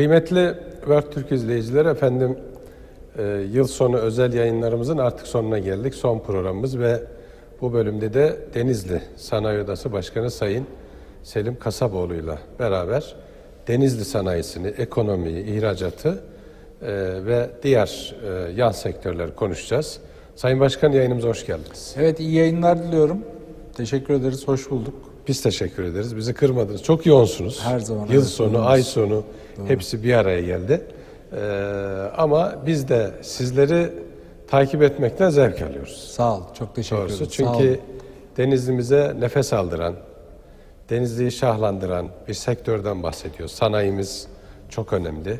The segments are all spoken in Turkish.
Kıymetli World Türk izleyicileri efendim e, yıl sonu özel yayınlarımızın artık sonuna geldik. Son programımız ve bu bölümde de Denizli Sanayi Odası Başkanı Sayın Selim Kasaboğlu'yla beraber Denizli sanayisini, ekonomiyi, ihracatı e, ve diğer e, yan sektörleri konuşacağız. Sayın Başkan yayınımıza hoş geldiniz. Evet iyi yayınlar diliyorum. Teşekkür ederiz, hoş bulduk. Biz teşekkür ederiz. Bizi kırmadınız. Çok yoğunsunuz. Her zaman, Yıl evet, sonu, yoğunuz. ay sonu hepsi bir araya geldi. Ee, ama biz de sizleri takip etmekten zevk alıyoruz. Sağ ol, çok teşekkür Doğrusu. ederim. Sağ Çünkü olun. Denizli'mize nefes aldıran, Denizli'yi şahlandıran bir sektörden bahsediyoruz. Sanayimiz çok önemli.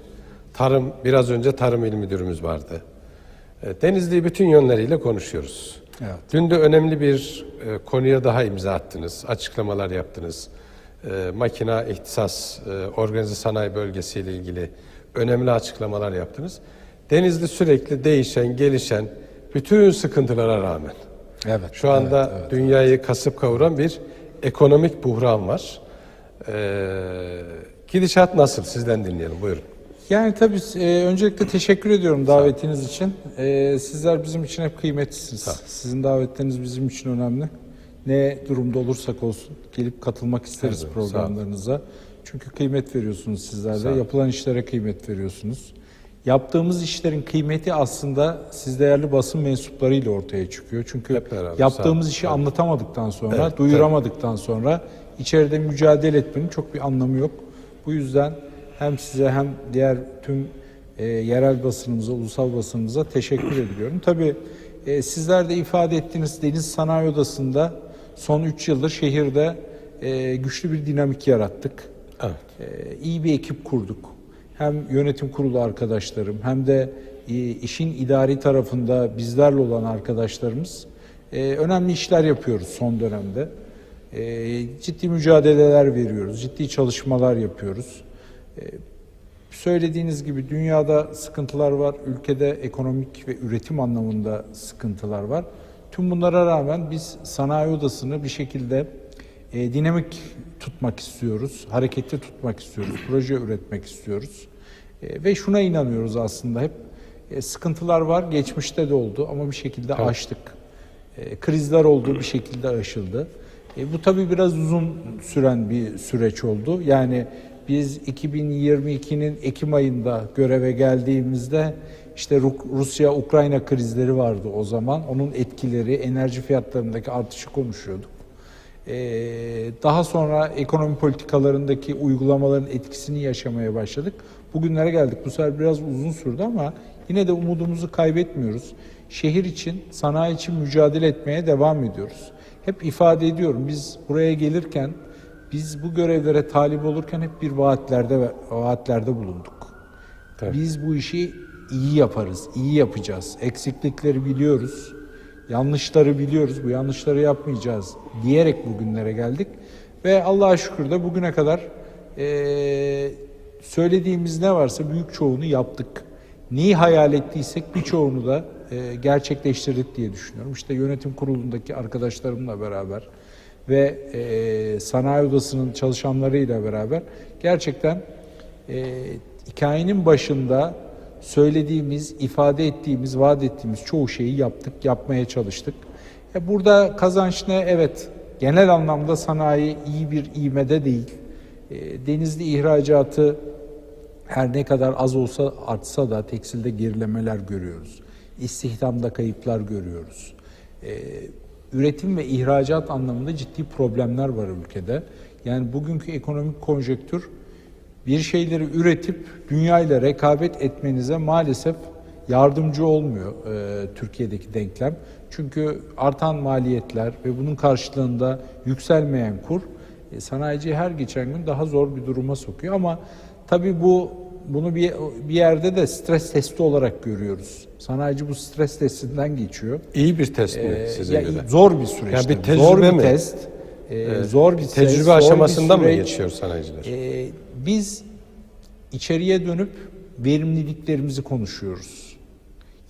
Tarım, biraz önce Tarım İl Müdürümüz vardı. Ee, Denizli'yi bütün yönleriyle konuşuyoruz. Evet. Dün de önemli bir e, konuya daha imza attınız, açıklamalar yaptınız. E, makina ihtisas, e, organize sanayi bölgesiyle ilgili önemli açıklamalar yaptınız. Denizli sürekli değişen, gelişen, bütün sıkıntılara rağmen Evet. şu anda dünyayı kasıp kavuran bir ekonomik buhran var. E, gidişat nasıl? Sizden dinleyelim. Buyurun. Yani tabii e, öncelikle teşekkür ediyorum davetiniz için. E, sizler bizim için hep kıymetlisiniz. Sizin davetleriniz bizim için önemli. Ne durumda olursak olsun gelip katılmak isteriz olun. programlarınıza. Çünkü kıymet veriyorsunuz sizler Sağ de. olun. Yapılan işlere kıymet veriyorsunuz. Yaptığımız işlerin kıymeti aslında siz değerli basın mensuplarıyla ortaya çıkıyor. Çünkü Hep beraber, yaptığımız sağ işi anlatamadıktan sonra, Evet, duyuramadıktan sonra içeride mücadele etmenin çok bir anlamı yok. Bu yüzden hem size hem diğer tüm e, yerel basınımıza, ulusal basınımıza teşekkür ediyorum. Tabii e, sizler de ifade ettiğiniz Deniz Sanayi Odası'nda son 3 yıldır şehirde e, güçlü bir dinamik yarattık. Evet. Ee, iyi bir ekip kurduk. Hem yönetim kurulu arkadaşlarım hem de e, işin idari tarafında bizlerle olan arkadaşlarımız e, önemli işler yapıyoruz son dönemde. E, Ciddi mücadeleler veriyoruz, ciddi çalışmalar yapıyoruz. E, Söylediğiniz gibi dünyada sıkıntılar var, ülkede ekonomik ve üretim anlamında sıkıntılar var. Tüm bunlara rağmen biz sanayi odasını bir şekilde e, dinamik tutmak istiyoruz, hareketli tutmak istiyoruz, proje üretmek istiyoruz. E, ve şuna inanıyoruz aslında hep e, sıkıntılar var, geçmişte de oldu ama bir şekilde aştık. E, krizler oldu, bir şekilde aşıldı. E, bu tabii biraz uzun süren bir süreç oldu. Yani biz 2022'nin Ekim ayında göreve geldiğimizde işte Ru- Rusya-Ukrayna krizleri vardı o zaman. Onun etkileri, enerji fiyatlarındaki artışı konuşuyorduk. Ee, daha sonra ekonomi politikalarındaki uygulamaların etkisini yaşamaya başladık. Bugünlere geldik. Bu sefer biraz uzun sürdü ama yine de umudumuzu kaybetmiyoruz. Şehir için, sanayi için mücadele etmeye devam ediyoruz. Hep ifade ediyorum biz buraya gelirken, biz bu görevlere talip olurken hep bir vaatlerde vaatlerde bulunduk. Tabii. Biz bu işi iyi yaparız, iyi yapacağız. Eksiklikleri biliyoruz. Yanlışları biliyoruz. Bu yanlışları yapmayacağız diyerek bugünlere geldik. Ve Allah'a şükür de bugüne kadar eee, söylediğimiz ne varsa büyük çoğunu yaptık. Neyi hayal ettiysek birçoğunu da eee, gerçekleştirdik diye düşünüyorum. İşte yönetim kurulundaki arkadaşlarımla beraber ve eee sanayi odasının çalışanlarıyla beraber gerçekten e, hikayenin başında söylediğimiz, ifade ettiğimiz, vaat ettiğimiz çoğu şeyi yaptık, yapmaya çalıştık. E, burada kazanç ne? Evet, genel anlamda sanayi iyi bir ivmede değil. E, denizli ihracatı her ne kadar az olsa artsa da tekstilde gerilemeler görüyoruz. İstihdamda kayıplar görüyoruz. Ee, üretim ve ihracat anlamında ciddi problemler var ülkede. Yani bugünkü ekonomik konjektür bir şeyleri üretip dünyayla rekabet etmenize maalesef yardımcı olmuyor e, Türkiye'deki denklem. Çünkü artan maliyetler ve bunun karşılığında yükselmeyen kur e, sanayiciyi her geçen gün daha zor bir duruma sokuyor ama tabii bu bunu bir bir yerde de stres testi olarak görüyoruz. Sanayici bu stres testinden geçiyor. İyi bir test mi Ee, size ya, göre? Zor bir süreç. Yani bir zor bir mi? test. Ee, zor bir Tecrübe test, zor bir aşamasında mı süreç. geçiyor sanayiciler? Ee, biz içeriye dönüp verimliliklerimizi konuşuyoruz.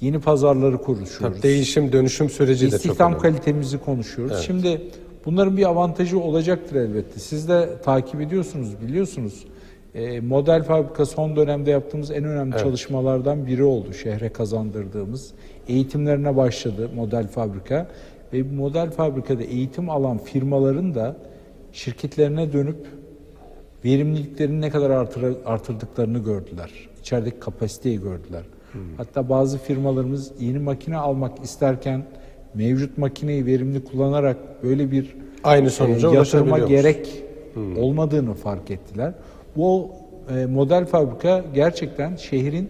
Yeni pazarları konuşuyoruz. Tabii değişim, dönüşüm süreci de çok İstihdam önemli. kalitemizi konuşuyoruz. Şimdi bunların bir avantajı olacaktır elbette. Siz de takip ediyorsunuz, biliyorsunuz. E, model fabrika son dönemde yaptığımız en önemli Evet. çalışmalardan biri oldu. Şehre kazandırdığımız. Eğitimlerine başladı model fabrika. Ve bu model fabrikada eğitim alan firmaların da şirketlerine dönüp verimliliklerini ne kadar artır, artırdıklarını gördüler. İçerideki kapasiteyi gördüler. Hatta bazı firmalarımız yeni makine almak isterken mevcut makineyi verimli kullanarak böyle bir Aynı sonuca e, yatırıma gerek olmadığını fark ettiler. Bu e, model fabrika gerçekten şehrin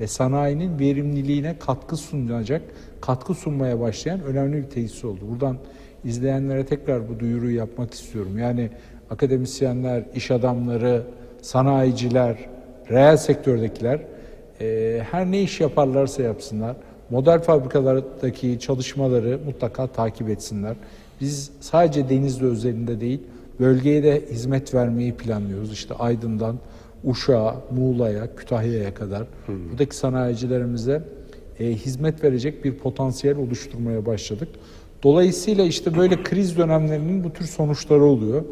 ve sanayinin verimliliğine katkı sunacak, katkı sunmaya başlayan önemli bir tesis oldu. Buradan izleyenlere tekrar bu duyuruyu yapmak istiyorum. Yani akademisyenler, iş adamları, sanayiciler, reel sektördekiler e, her ne iş yaparlarsa yapsınlar, model fabrikalardaki çalışmaları mutlaka takip etsinler. Biz sadece Denizli özelinde değil, bölgeye de hizmet vermeyi planlıyoruz. İşte Aydın'dan Uşak'a, Muğla'ya, Kütahya'ya kadar buradaki sanayicilerimize e, hizmet verecek bir potansiyel oluşturmaya başladık. Dolayısıyla işte böyle kriz dönemlerinin bu tür sonuçları oluyor.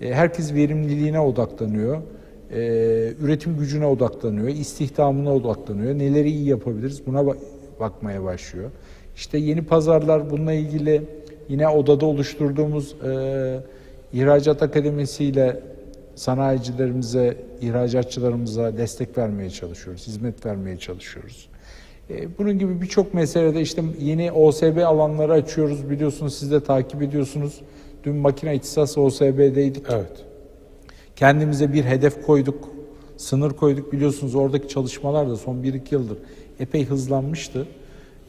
E, herkes verimliliğine odaklanıyor. E, üretim gücüne odaklanıyor, istihdamına odaklanıyor. Neleri iyi yapabiliriz buna ba- bakmaya başlıyor. İşte yeni pazarlar bununla ilgili yine odada oluşturduğumuz ihracat akademisiyle sanayicilerimize, ihracatçılarımıza destek vermeye çalışıyoruz, hizmet vermeye çalışıyoruz. E, Bunun gibi birçok meselede işte yeni OSB alanları açıyoruz biliyorsunuz siz de takip ediyorsunuz. Dün makine ihtisası OSB'deydik. Evet. Kendimize bir hedef koyduk, sınır koyduk. Biliyorsunuz oradaki çalışmalar da son 1-2 yıldır epey hızlanmıştı.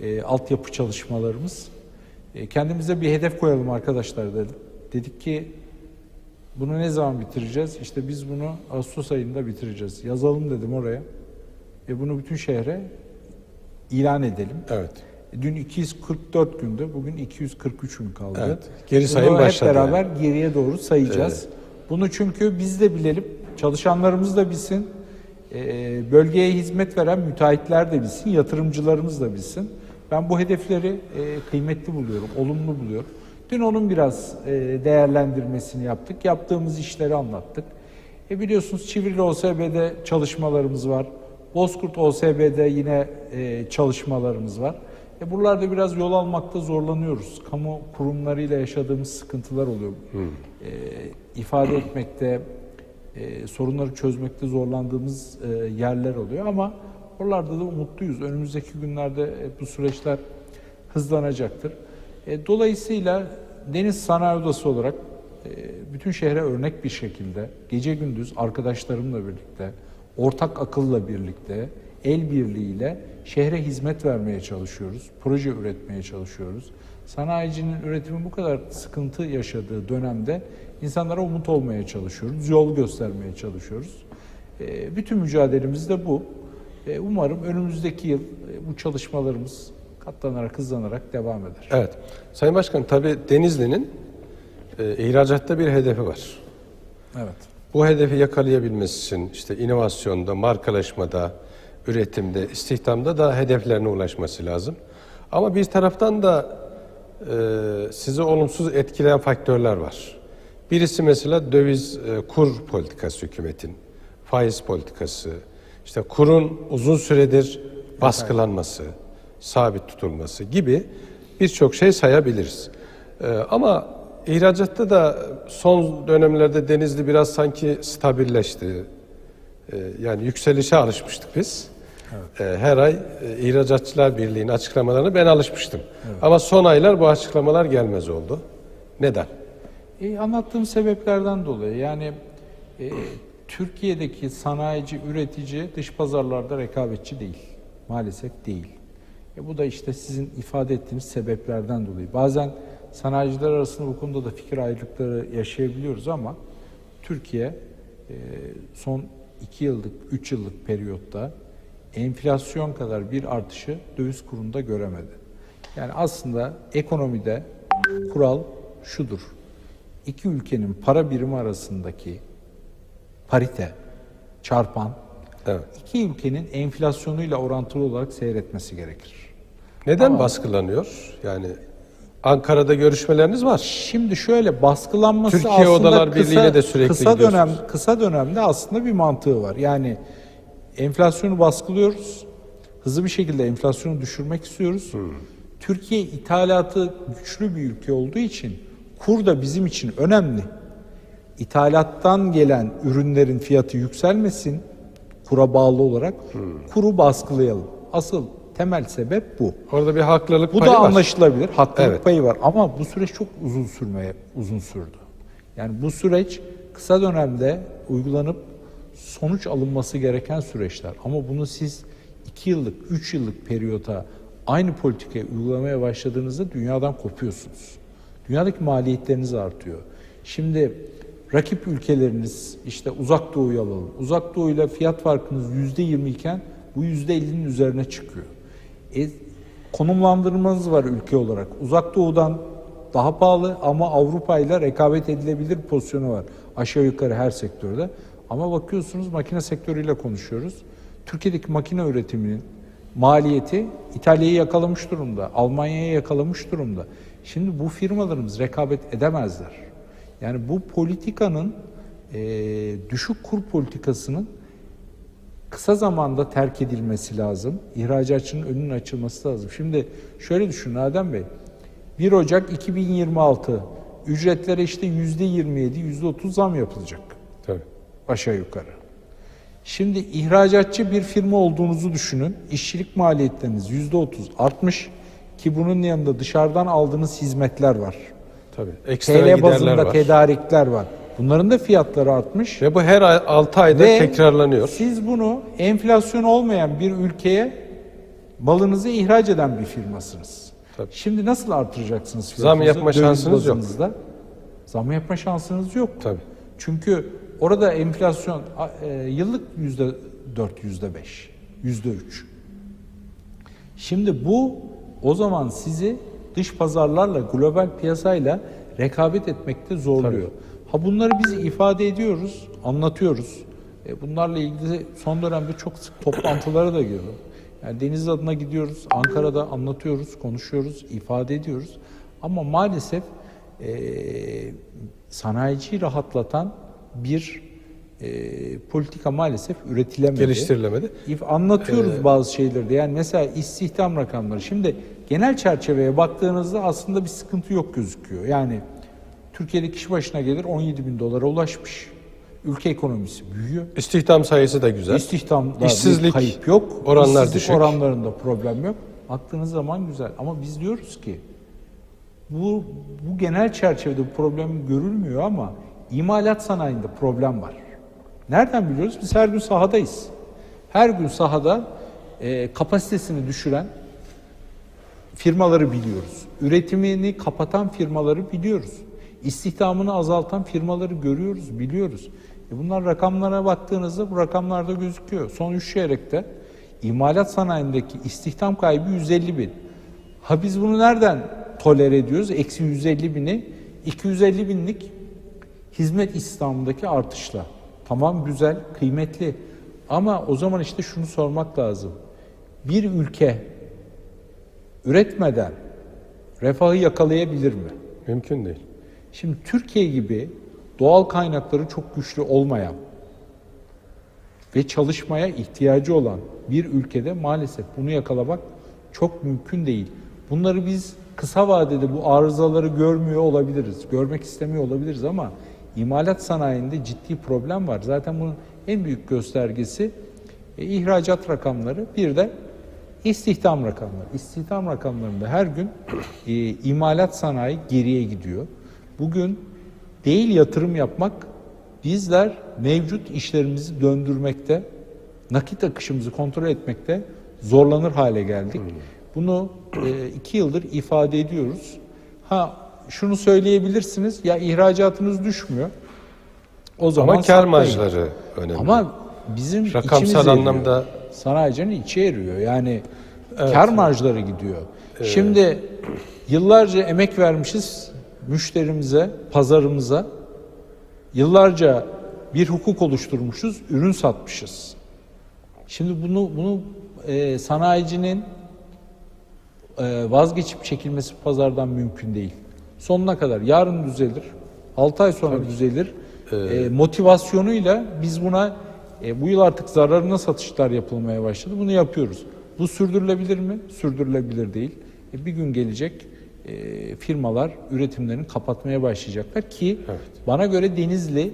E, altyapı çalışmalarımız. E, kendimize bir hedef koyalım arkadaşlar dedik. Dedik ki bunu ne zaman bitireceğiz? İşte biz bunu Ağustos ayında bitireceğiz. Yazalım dedim oraya. Ve bunu bütün şehre ilan edelim. Evet. Dün 244 gündü, bugün 243 gün kaldı. Evet, geri Bunu sayım hep başladı beraber geriye doğru sayacağız. Evet. Bunu çünkü biz de bilelim, çalışanlarımız da bilsin, e, bölgeye hizmet veren müteahhitler de bilsin, yatırımcılarımız da bilsin. Ben bu hedefleri e, kıymetli buluyorum, olumlu buluyorum. Dün onun biraz e, değerlendirmesini yaptık, yaptığımız işleri anlattık. E biliyorsunuz Çivrili OSB'de çalışmalarımız var. Bozkurt OSB'de yine e, çalışmalarımız var. E buralarda biraz yol almakta zorlanıyoruz. Kamu kurumlarıyla yaşadığımız sıkıntılar oluyor. E, ifade etmekte, e, sorunları çözmekte zorlandığımız e, yerler oluyor ama oralarda da umutluyuz. Önümüzdeki günlerde e, bu süreçler hızlanacaktır. E, dolayısıyla Deniz Sanayi Odası olarak e, bütün şehre örnek bir şekilde gece gündüz arkadaşlarımla birlikte, ortak akılla birlikte, el birliğiyle şehre hizmet vermeye çalışıyoruz. Proje üretmeye çalışıyoruz. Sanayicinin üretimi bu kadar sıkıntı yaşadığı dönemde insanlara umut olmaya çalışıyoruz. Yol göstermeye çalışıyoruz. E, bütün mücadelemiz de bu. E, umarım önümüzdeki yıl e, bu çalışmalarımız katlanarak, hızlanarak devam eder. Evet. Sayın Başkan tabii Denizli'nin e, ihracatta bir hedefi var. Evet. Bu hedefi yakalayabilmesi için işte inovasyonda, markalaşmada, üretimde, istihdamda da hedeflerine ulaşması lazım. Ama bir taraftan da e, sizi olumsuz etkileyen faktörler var. Birisi mesela döviz e, kur politikası hükümetin, faiz politikası, işte kurun uzun süredir baskılanması, sabit tutulması gibi birçok şey sayabiliriz. E, ama ihracatta da son dönemlerde Denizli biraz sanki stabilleşti. E, yani yükselişe alışmıştık biz. E, Her ay e, İhracatçılar Birliği'nin açıklamalarına ben alışmıştım. Ama son aylar bu açıklamalar gelmez oldu. Neden? E, anlattığım sebeplerden dolayı yani e, Türkiye'deki sanayici, üretici dış pazarlarda rekabetçi değil. Maalesef değil. E, bu da işte sizin ifade ettiğiniz sebeplerden dolayı. Bazen sanayiciler arasında bu konuda da fikir ayrılıkları yaşayabiliyoruz ama Türkiye e, son 2 yıllık, 3 yıllık periyotta enflasyon kadar bir artışı döviz kurunda göremedi. Yani aslında ekonomide kural şudur. İki ülkenin para birimi arasındaki parite, çarpan, Evet. iki ülkenin enflasyonuyla orantılı olarak seyretmesi gerekir. Neden Ama- baskılanıyor? Yani Ankara'da görüşmeleriniz var. Şimdi şöyle baskılanması Türkiye aslında Odalar kısa, Birliği'yle de sürekli kısa dönem kısa dönemde aslında bir mantığı var. Yani enflasyonu baskılıyoruz. Hızlı bir şekilde enflasyonu düşürmek istiyoruz. Türkiye ithalatı güçlü bir ülke olduğu için kur da bizim için önemli. İthalattan gelen ürünlerin fiyatı yükselmesin kura bağlı olarak kuru baskılayalım. Asıl temel sebep bu. Orada bir haklılık Bu payı da var. anlaşılabilir. Haklılık Evet. payı var ama bu süreç çok uzun sürmeye uzun sürdü. Yani bu süreç kısa dönemde uygulanıp sonuç alınması gereken süreçler. Ama bunu siz 2 yıllık, 3 yıllık periyota aynı politikayı uygulamaya başladığınızda dünyadan kopuyorsunuz. Dünyadaki maliyetleriniz artıyor. Şimdi rakip ülkeleriniz işte uzak doğuyu alalım. Uzak doğuyla fiyat farkınız %20 iken bu %50'nin üzerine çıkıyor. E, konumlandırmanız var ülke olarak. Uzak doğudan daha pahalı ama Avrupa ile rekabet edilebilir pozisyonu var. Aşağı yukarı her sektörde. Ama bakıyorsunuz makine sektörüyle konuşuyoruz. Türkiye'deki makine üretiminin maliyeti İtalya'yı yakalamış durumda, Almanya'yı yakalamış durumda. Şimdi bu firmalarımız rekabet edemezler. Yani bu politikanın eee, düşük kur politikasının kısa zamanda terk edilmesi lazım. İhracatçının önünün açılması lazım. Şimdi şöyle düşünün Adem Bey. 1 Ocak 2026 ücretlere işte %27, %30 zam yapılacak Tabii. aşağı yukarı. Şimdi ihracatçı bir firma olduğunuzu düşünün. İşçilik maliyetleriniz %30 artmış ki bunun yanında dışarıdan aldığınız hizmetler var. Tabii. Ekstra TL giderler bazında var. tedarikler var. Bunların da fiyatları artmış. Ve bu her 6 ayda Ve tekrarlanıyor. Siz bunu enflasyon olmayan bir ülkeye malınızı ihraç eden bir firmasınız. Tabii. Şimdi nasıl artıracaksınız Zam fiyatınızı? yapma Döviz şansınız yok. Zam yapma şansınız yok. Tabii. Çünkü orada enflasyon e, yıllık yüzde dört, yüzde beş, yüzde üç. Şimdi bu o zaman sizi dış pazarlarla, global piyasayla rekabet etmekte zorluyor. Ha bunları biz ifade ediyoruz, anlatıyoruz. E, bunlarla ilgili son dönemde çok sık toplantılara da giriyorum. Yani deniz adına gidiyoruz, Ankara'da anlatıyoruz, konuşuyoruz, ifade ediyoruz. Ama maalesef e, sanayiciyi rahatlatan bir e, politika maalesef üretilemedi. Geliştirilemedi. İf- Anlatıyoruz bazı şeyleri. Yani mesela istihdam rakamları. Şimdi genel çerçeveye baktığınızda aslında bir sıkıntı yok gözüküyor. Yani Türkiye'de kişi başına gelir 17 bin dolara ulaşmış. Ülke ekonomisi büyüyor. İstihdam sayısı da güzel. İstihdamda İşsizlik bir kayıp yok. oranlar İşsizlik düşük. oranlarında problem yok. Baktığınız zaman güzel. Ama biz diyoruz ki bu, bu genel çerçevede bu problem görülmüyor ama imalat sanayinde problem var. Nereden biliyoruz? Biz her gün sahadayız. Her gün sahada e, kapasitesini düşüren firmaları biliyoruz. Üretimini kapatan firmaları biliyoruz. İstihdamını azaltan firmaları görüyoruz, biliyoruz. E bunlar rakamlara baktığınızda bu rakamlarda gözüküyor. Son 3 çeyrekte imalat sanayindeki istihdam kaybı 150 bin. Ha biz bunu nereden tolere ediyoruz? Eksi 150 bini 250 binlik hizmet istihdamındaki artışla. Tamam güzel, kıymetli. Ama o zaman işte şunu sormak lazım. Bir ülke üretmeden refahı yakalayabilir mi? Mümkün değil. Şimdi Türkiye gibi doğal kaynakları çok güçlü olmayan ve çalışmaya ihtiyacı olan bir ülkede maalesef bunu yakalamak çok mümkün değil. Bunları biz kısa vadede bu arızaları görmüyor olabiliriz, görmek istemiyor olabiliriz ama imalat sanayinde ciddi problem var. Zaten bunun en büyük göstergesi e, ihracat rakamları, bir de istihdam rakamları. İstihdam rakamlarında her gün e, imalat sanayi geriye gidiyor. Bugün değil yatırım yapmak, bizler mevcut işlerimizi döndürmekte, nakit akışımızı kontrol etmekte zorlanır hale geldik. Bunu e, iki yıldır ifade ediyoruz. Ha şunu söyleyebilirsiniz, ya ihracatınız düşmüyor. O zaman Ama kar marjları önemli. Ama bizim Rakamsal eriyor. anlamda- sanayicinin içi eriyor. Yani kar marjları gidiyor. Şimdi yıllarca emek vermişiz müşterimize, pazarımıza. Yıllarca bir hukuk oluşturmuşuz, ürün satmışız. Şimdi bunu bunu e, sanayicinin e, vazgeçip çekilmesi pazardan mümkün değil. Sonuna kadar. Yarın düzelir. 6 ay sonra düzelir. E, motivasyonuyla biz buna e, bu yıl artık zararına satışlar yapılmaya başladı. Bunu yapıyoruz. Bu sürdürülebilir mi? Sürdürülebilir değil. E, bir gün gelecek e, firmalar üretimlerini kapatmaya başlayacaklar ki Evet. bana göre Denizli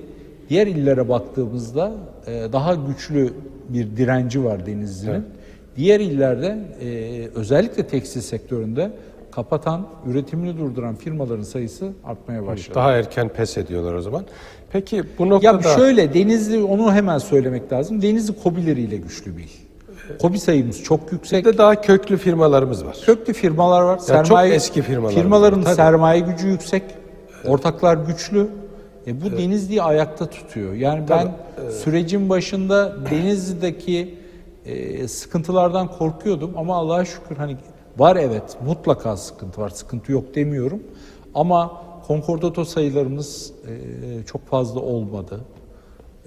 diğer illere baktığımızda e, daha güçlü bir direnci var Denizli'nin. Evet. Diğer illerde e, özellikle tekstil sektöründe kapatan, üretimini durduran firmaların sayısı artmaya başladı. Daha erken pes ediyorlar o zaman. Peki bu Ya noktada şöyle Denizli onu hemen söylemek lazım. Denizli kobileriyle güçlü bir il. Kobi sayımız çok yüksek. bir de daha köklü firmalarımız var. Köklü firmalar var. çok eski firmalar Firmaların var, tabii. sermaye gücü yüksek. Ortaklar güçlü. E bu Denizli'yi ayakta tutuyor. Yani ben sürecin başında Denizli'deki e, sıkıntılardan korkuyordum ama Allah'a şükür hani var evet mutlaka sıkıntı var. Sıkıntı yok demiyorum. Ama konkordato sayılarımız e, çok fazla olmadı.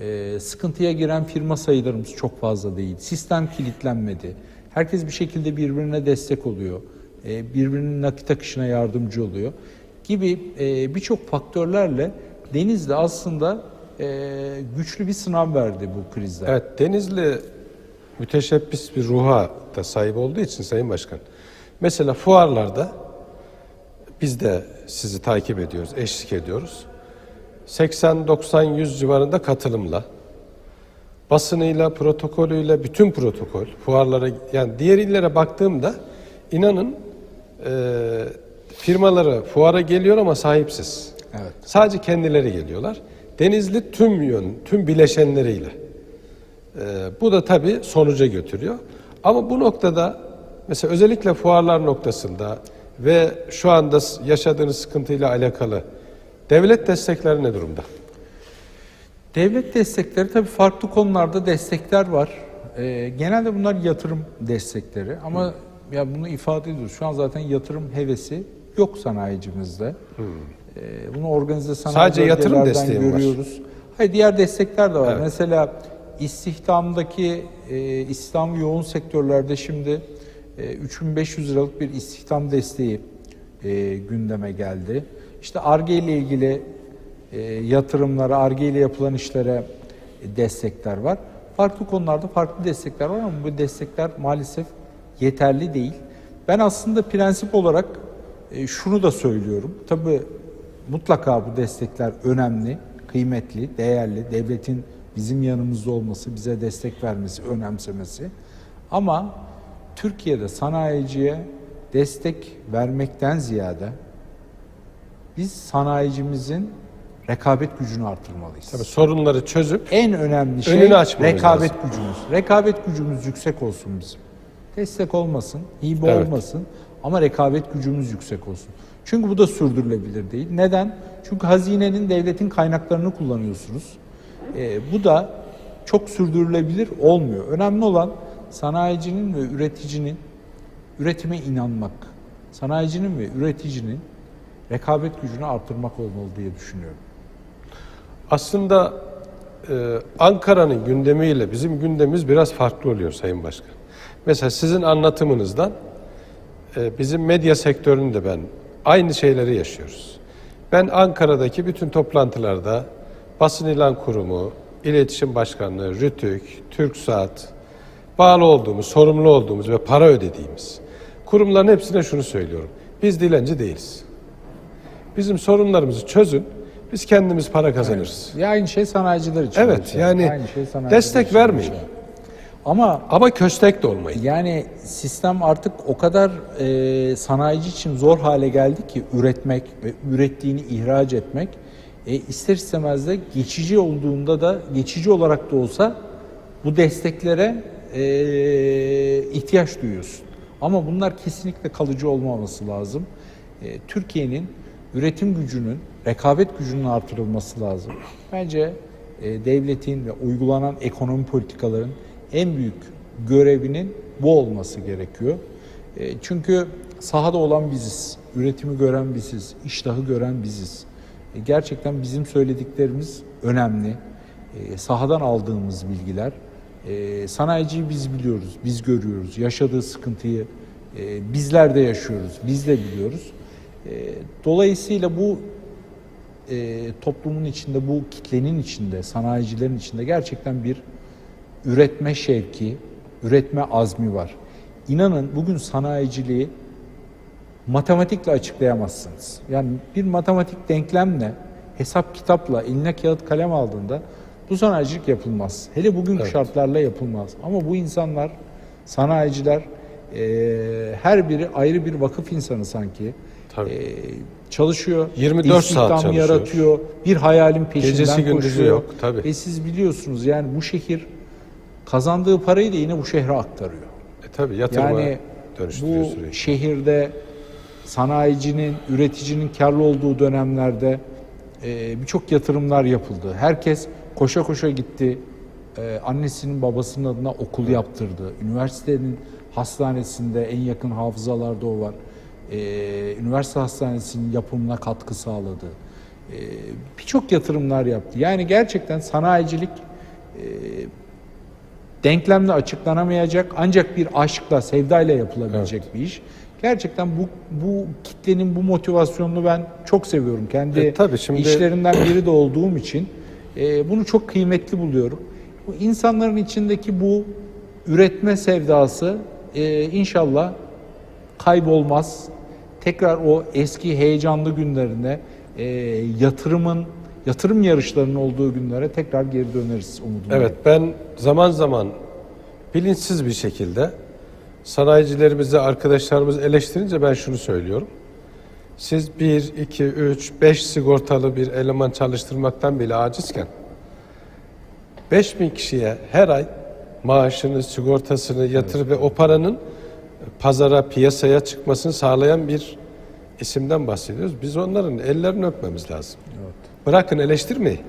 Ee, sıkıntıya giren firma sayılarımız çok fazla değil. Sistem kilitlenmedi. Herkes bir şekilde birbirine destek oluyor. Ee, birbirinin nakit akışına yardımcı oluyor. Gibi e, birçok faktörlerle Denizli aslında e, güçlü bir sınav verdi bu krizde. Evet Denizli müteşebbis bir ruha da sahip olduğu için Sayın Başkan. Mesela fuarlarda biz de sizi takip ediyoruz, eşlik ediyoruz. 80-90-100 civarında katılımla basınıyla, protokolüyle, bütün protokol, fuarlara yani diğer illere baktığımda inanın e, firmaları fuara geliyor ama sahipsiz. Evet. Sadece kendileri geliyorlar. Denizli tüm yön, tüm bileşenleriyle. Ee, bu da tabii sonuca götürüyor. Ama bu noktada mesela özellikle fuarlar noktasında ve şu anda yaşadığınız sıkıntıyla alakalı devlet destekleri ne durumda? Devlet destekleri tabii farklı konularda destekler var. Ee, genelde bunlar yatırım destekleri ama ya bunu ifade ediyoruz. Şu an zaten yatırım hevesi yok sanayicimizde. Ee, bunu organize sanayi Sadece yatırım desteği mi var? görüyoruz. Hayır diğer destekler de var. Evet. Mesela istihdamdaki e, istihdam yoğun sektörlerde şimdi e, 3500 liralık bir istihdam desteği e, gündeme geldi. İşte ARGE ile ilgili e, yatırımlara, ARGE ile yapılan işlere e, destekler var. Farklı konularda farklı destekler var ama bu destekler maalesef yeterli değil. Ben aslında prensip olarak e, şunu da söylüyorum. Tabii mutlaka bu destekler önemli, kıymetli, değerli. Devletin bizim yanımızda olması, bize destek vermesi, önemsemesi. Ama Türkiye'de sanayiciye destek vermekten ziyade biz sanayicimizin rekabet gücünü artırmalıyız. Tabii sorunları çözüp En önemli şey rekabet lazım. gücümüz. Rekabet gücümüz yüksek olsun bizim. Destek olmasın, hibe Evet. olmasın ama rekabet gücümüz yüksek olsun. Çünkü bu da sürdürülebilir değil. Neden? Çünkü hazinenin, devletin kaynaklarını kullanıyorsunuz. Ee, bu da çok sürdürülebilir olmuyor. Önemli olan sanayicinin ve üreticinin üretime inanmak. Sanayicinin ve üreticinin rekabet gücünü artırmak olmalı diye düşünüyorum. aslında e, Ankara'nın gündemiyle bizim gündemimiz biraz farklı oluyor Sayın Başkan. Mesela sizin anlatımınızdan e, bizim medya sektöründe ben aynı şeyleri yaşıyoruz. Ben Ankara'daki bütün toplantılarda basın ilan kurumu, iletişim başkanlığı, RÜTÜK, TürkSat, bağlı olduğumuz, sorumlu olduğumuz ve para ödediğimiz kurumların hepsine şunu söylüyorum. Biz dilenci değiliz. Bizim sorunlarımızı çözün, biz kendimiz para kazanırız. Ya aynı şey sanayiciler için. Evet, geçerli. yani Aynı şey destek için vermeyin. geçerli. Ama Ama köstek de olmayın. yani sistem artık o kadar e, sanayici için zor hale geldi ki üretmek ve ürettiğini ihraç etmek e, ister istemez de geçici olduğunda da geçici olarak da olsa bu desteklere e, ihtiyaç duyuyorsun. Ama bunlar kesinlikle kalıcı olmaması lazım. E, Türkiye'nin üretim gücünün, rekabet gücünün artırılması lazım. Bence e, devletin ve uygulanan ekonomi politikaların en büyük görevinin bu olması gerekiyor. E, çünkü sahada olan biziz, üretimi gören biziz, iştahı gören biziz. E, gerçekten bizim söylediklerimiz önemli. E, sahadan aldığımız bilgiler. E, sanayiciyi biz biliyoruz, biz görüyoruz. Yaşadığı sıkıntıyı E, bizler de yaşıyoruz, biz de biliyoruz. E, dolayısıyla bu e, toplumun içinde, bu kitlenin içinde, sanayicilerin içinde gerçekten bir üretme şevki, üretme azmi var. İnanın bugün sanayiciliği matematikle açıklayamazsınız. Yani bir matematik denklemle, hesap kitapla, eline kağıt kalem aldığında bu sanayicilik yapılmaz. Hele bugünkü Evet. şartlarla yapılmaz. Ama bu insanlar, sanayiciler eee, her biri ayrı bir vakıf insanı sanki. Tabii. Eee, çalışıyor, 24 saat çalışıyor. yaratıyor, bir hayalin peşinden Gecesi koşuyor. yok, tabii. Ve siz biliyorsunuz yani bu şehir kazandığı parayı da yine bu şehre aktarıyor. E, tabii yatırıma Yani dönüştürüyor bu sürekli. şehirde sanayicinin, üreticinin karlı olduğu dönemlerde e, birçok yatırımlar yapıldı. Herkes koşa koşa gitti. E, annesinin babasının adına okul yaptırdı. Üniversitenin hastanesinde en yakın hafızalarda o var. E, üniversite hastanesinin yapımına katkı sağladı. E, birçok yatırımlar yaptı. Yani gerçekten sanayicilik denklemle açıklanamayacak ancak bir aşkla, sevdayla yapılabilecek bir iş. Gerçekten bu bu kitlenin bu motivasyonunu ben çok seviyorum. Kendi E, tabii şimdi- işlerimden biri de olduğum için e, bunu çok kıymetli buluyorum. Bu insanların içindeki bu üretme sevdası e, inşallah kaybolmaz. Tekrar o eski heyecanlı günlerine, e, yatırımın yatırım yarışlarının olduğu günlere tekrar geri döneriz umudumla. Evet ben zaman zaman bilinçsiz bir şekilde sanayicilerimizi, arkadaşlarımızı eleştirince ben şunu söylüyorum. Siz 1, 2, 3, 5 sigortalı bir eleman çalıştırmaktan bile acizken 5 bin kişiye her ay maaşını, sigortasını yatır ve o paranın pazara, piyasaya çıkmasını sağlayan bir isimden bahsediyoruz. Biz onların ellerini öpmemiz lazım. Bırakın eleştirmeyi.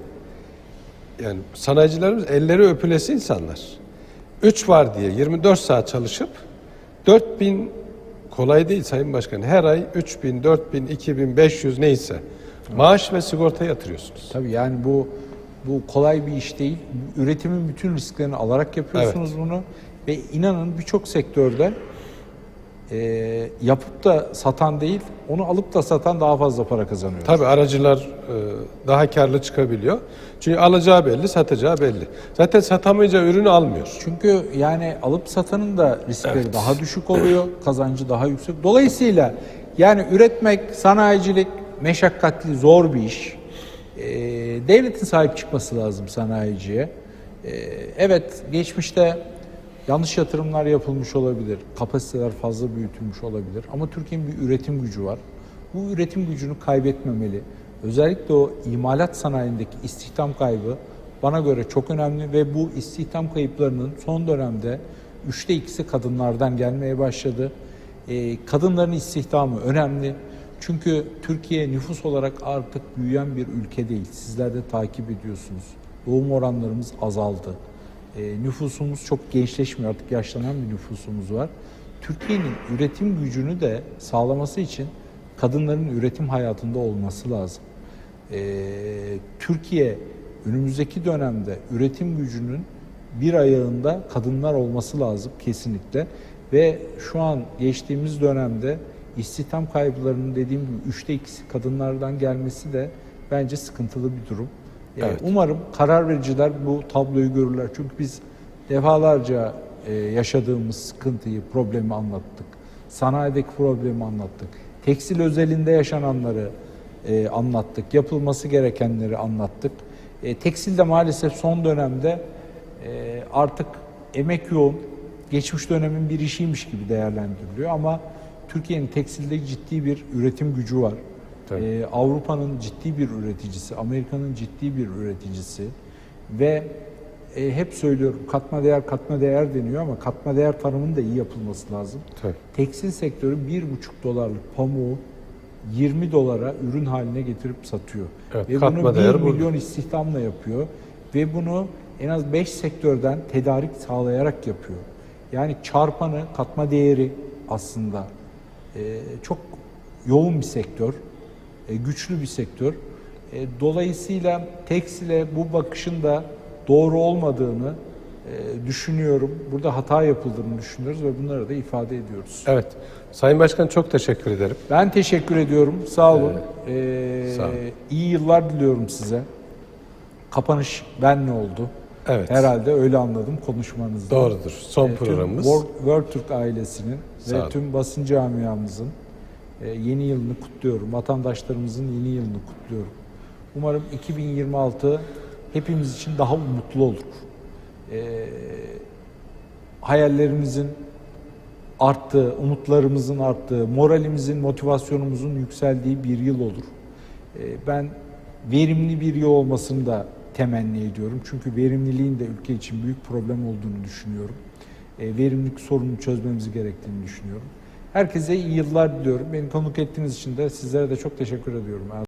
Yani sanayicilerimiz elleri öpülesi insanlar. 3 var diye 24 saat çalışıp 4000 kolay değil Sayın Başkan. Her ay 3000, 4000, 2500 neyse maaş ve sigorta yatırıyorsunuz. Tabii yani bu bu kolay bir iş değil. Üretimin bütün risklerini alarak yapıyorsunuz bunu ve inanın birçok sektörde e, yapıp da satan değil, onu alıp da satan daha fazla para kazanıyor. Tabii aracılar e, daha karlı çıkabiliyor. Çünkü alacağı belli, satacağı belli. Zaten satamayacağı ürünü almıyor. Çünkü yani alıp satanın da riskleri daha düşük oluyor, kazancı daha yüksek. Dolayısıyla yani üretmek, sanayicilik meşakkatli, zor bir iş. Ee, devletin sahip çıkması lazım sanayiciye. Ee, evet, geçmişte yanlış yatırımlar yapılmış olabilir, kapasiteler fazla büyütülmüş olabilir. Ama Türkiye'nin bir üretim gücü var. Bu üretim gücünü kaybetmemeli. Özellikle o imalat sanayindeki istihdam kaybı bana göre çok önemli ve bu istihdam kayıplarının son dönemde üçte ikisi kadınlardan gelmeye başladı. Ee, kadınların istihdamı önemli. Çünkü Türkiye nüfus olarak artık büyüyen bir ülke değil. Sizler de takip ediyorsunuz. Doğum oranlarımız azaldı. Ee, nüfusumuz çok gençleşmiyor. Artık yaşlanan bir nüfusumuz var. Türkiye'nin üretim gücünü de sağlaması için kadınların üretim hayatında olması lazım. Ee, Türkiye önümüzdeki dönemde üretim gücünün bir ayağında kadınlar olması lazım kesinlikle. Ve şu an geçtiğimiz dönemde istihdam kaybılarının dediğim gibi üçte ikisi kadınlardan gelmesi de bence sıkıntılı bir durum. Evet. Umarım karar vericiler bu tabloyu görürler. Çünkü biz defalarca e, yaşadığımız sıkıntıyı, problemi anlattık. Sanayideki problemi anlattık. Tekstil özelinde yaşananları e, anlattık. Yapılması gerekenleri anlattık. E, tekstil de maalesef son dönemde artık emek yoğun, geçmiş dönemin bir işiymiş gibi değerlendiriliyor ama Türkiye'nin tekstilde ciddi bir üretim gücü var. Tabii. E, Avrupa'nın ciddi bir üreticisi, Amerika'nın ciddi bir üreticisi ve e, hep söylüyorum katma değer katma değer deniyor ama katma değer tanımının da iyi yapılması lazım. Tabii. Tekstil sektörü 1,5 dolarlık pamuğu 20 dolara ürün haline getirip satıyor. Evet, ve katma bunu 1 değer burada. milyon istihdamla yapıyor ve bunu en az 5 sektörden tedarik sağlayarak yapıyor. Yani çarpanı, katma değeri aslında e, çok yoğun bir sektör, güçlü bir sektör. E, dolayısıyla tekstile bu bakışın da doğru olmadığını e, düşünüyorum. Burada hata yapıldığını düşünüyoruz ve bunları da ifade ediyoruz. Evet. Sayın Başkan çok teşekkür ederim. Ben teşekkür ediyorum. Sağ olun. Ee, sağ olun. İyi yıllar diliyorum size. Kapanış benle oldu. Evet. Herhalde öyle anladım konuşmanızda. Doğrudur. Son Ee, tüm programımız. World, World Türk ailesinin ve tüm basın camiamızın e, yeni yılını kutluyorum. Vatandaşlarımızın yeni yılını kutluyorum. Umarım 2026 hepimiz için daha umutlu olur. Ee, hayallerimizin arttığı, umutlarımızın arttığı, moralimizin, motivasyonumuzun yükseldiği bir yıl olur. Ee, Ben verimli bir yıl olmasını da temenni ediyorum. Çünkü verimliliğin de ülke için büyük problem olduğunu düşünüyorum. Ee, Verimlilik sorununu çözmemiz gerektiğini düşünüyorum. Herkese iyi yıllar diliyorum. Beni konuk ettiğiniz için de sizlere de çok teşekkür ediyorum.